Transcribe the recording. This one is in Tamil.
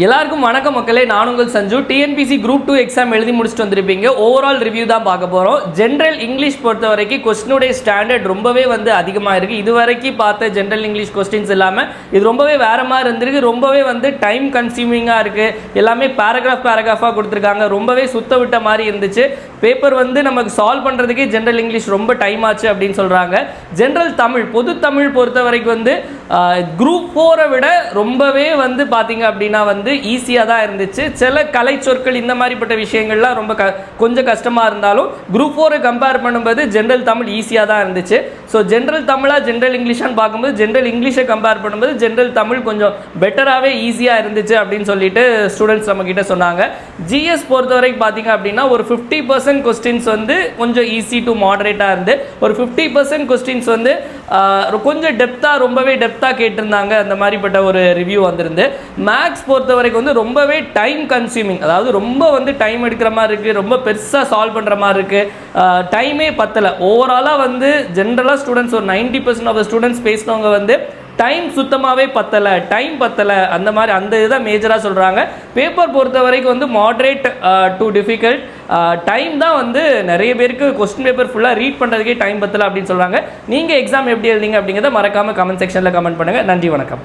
எல்லாருக்கும் வணக்கம் மக்களே நான் உங்கள் Sanju. TNPSC group two exam எழுதி முடிச்சுட்டு வந்திருப்பீங்க. ஓவரால் ரிவ்யூ தான் பார்க்க போகிறோம் ஜென்ரல் இங்கிலீஷ் பொறுத்த வரைக்கும் கொஸ்டினுடைய ஸ்டாண்டர்ட் ரொம்பவே வந்து அதிகமாக இருக்குது இது வரைக்கும் பார்த்த ஜென்ரல் இங்கிலீஷ் கொஸ்டின்ஸ் இல்லாமல் இது ரொம்பவே வேற மாதிரி இருந்திருக்கு. ரொம்பவே வந்து டைம் கன்சியூமிங்காக இருக்குது எல்லாமே பேராகிராஃப் பேராகிராஃபாக கொடுத்துருக்காங்க. ரொம்பவே சுத்த விட்ட மாதிரி இருந்துச்சு. பேப்பர் வந்து நமக்கு சால்வ் பண்ணுறதுக்கே ஜென்ரல் இங்கிலீஷ் ரொம்ப டைம் ஆச்சு அப்படின்னு சொல்கிறாங்க ஜென்ரல் தமிழ் பொது தமிழ் பொறுத்த வரைக்கும் வந்து குரூப் ஃபோரை விட ரொம்பவே வந்து பார்த்தீங்க அப்படின்னா வந்து ஈஸியாக தான் இருந்துச்சு. சில கலை சொற்கள் இந்த மாதிரிப்பட்ட விஷயங்கள்லாம் ரொம்ப க கொஞ்சம் கஷ்டமாக இருந்தாலும் குரூப் ஃபோரை கம்பேர் பண்ணும்போது ஜென்ரல் தமிழ் ஈஸியாக தான் இருந்துச்சு. ஸோ ஜென்ரல் தமிழாக ஜென்ரல் இங்கிலீஷான்னு பார்க்கும்போது ஜென்ரல் இங்கிலீஷை கம்பேர் பண்ணும்போது ஜென்ரல் தமிழ் கொஞ்சம் பெட்டராகவே ஈஸியாக இருந்துச்சு அப்படின்னு சொல்லிட்டு ஸ்டூடெண்ட்ஸ் நம்மக்கிட்ட சொன்னாங்க. ஜிஎஸ் பொறுத்த வரைக்கும் பார்த்தீங்க அப்படின்னா ஒரு ஃபிஃப்டி பர்சன்ட் கொஸ்டின்ஸ் வந்து கொஞ்சம் ஈஸி டு மாடரேட்டாக இருந்து ஒரு ஃபிஃப்டி பர்சன்ட் கொஸ்டின்ஸ் வந்து கொஞ்சம் டெப்த்தாக ரொம்பவே டெப்த்தாக கேட்டிருந்தாங்க. அந்த மாதிரிப்பட்ட ஒரு ரிவ்யூ வந்திருந்து. மேக்ஸ் பொறுத்த வரைக்கும் வந்து ரொம்பவே டைம் கன்சியூமிங் அதாவது ரொம்ப வந்து டைம் எடுக்கிற மாதிரி இருக்குது ரொம்ப பெருசாக சால்வ் பண்ணுற மாதிரி இருக்குது டைமே பத்தலை. ஓவராலாக வந்து ஜென்ரலாக ஸ்டூடெண்ட்ஸ் ஒரு நைன்டி பர்சன்ட் ஆஃப் ஸ்டூடெண்ட்ஸ் பேசினவங்க வந்து டைம் சுத்தமாகவே பத்தலை டைம் பத்தலை. அந்த மாதிரி அந்த இதுதான் மேஜராக சொல்கிறாங்க பேப்பர் பொறுத்த வரைக்கும் வந்து மாட்ரேட் டு டிஃபிகல்ட் டைம் தான் வந்து நிறைய பேருக்கு கொஸ்டின் பேப்பர் ஃபுல்லாக ரீட் பண்ணுறதுக்கே டைம் பத்தலை அப்படின்னு சொல்கிறாங்க நீங்கள் எக்ஸாம் எப்படி எழுதிங்க அப்படிங்கிறத மறக்காமல் கமெண்ட் செக்ஷனில் கமெண்ட் பண்ணுங்கள் நன்றி வணக்கம்.